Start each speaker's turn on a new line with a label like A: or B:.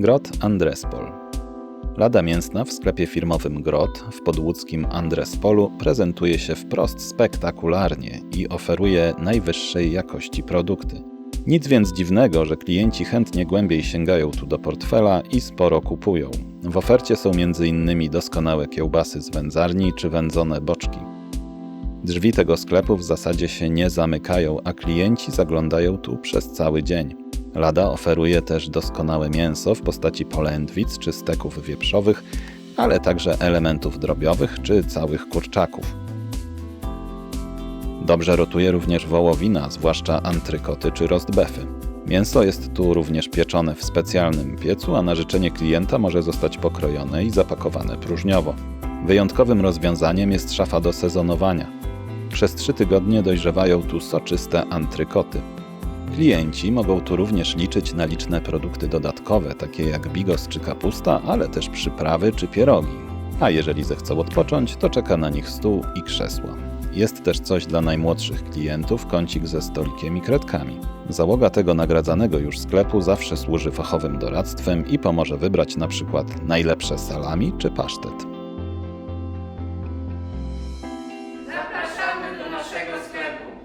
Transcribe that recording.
A: Grot Andrespol. Lada mięsna w sklepie firmowym Grot w podłódzkim Andrespolu prezentuje się wprost spektakularnie i oferuje najwyższej jakości produkty. Nic więc dziwnego, że klienci chętnie głębiej sięgają tu do portfela i sporo kupują. W ofercie są m.in. doskonałe kiełbasy z wędzarni czy wędzone boczki. Drzwi tego sklepu w zasadzie się nie zamykają, a klienci zaglądają tu przez cały dzień. Lada oferuje też doskonałe mięso w postaci polędwic czy steków wieprzowych, ale także elementów drobiowych czy całych kurczaków. Dobrze rotuje również wołowina, zwłaszcza antrykoty czy rostbefy. Mięso jest tu również pieczone w specjalnym piecu, a na życzenie klienta może zostać pokrojone i zapakowane próżniowo. Wyjątkowym rozwiązaniem jest szafa do sezonowania. Przez trzy tygodnie dojrzewają tu soczyste antrykoty. Klienci mogą tu również liczyć na liczne produkty dodatkowe, takie jak bigos czy kapusta, ale też przyprawy czy pierogi. A jeżeli zechcą odpocząć, to czeka na nich stół i krzesła. Jest też coś dla najmłodszych klientów, kącik ze stolikiem i kredkami. Załoga tego nagradzanego już sklepu zawsze służy fachowym doradztwem i pomoże wybrać na przykład najlepsze salami czy pasztet.
B: Zapraszamy do naszego sklepu.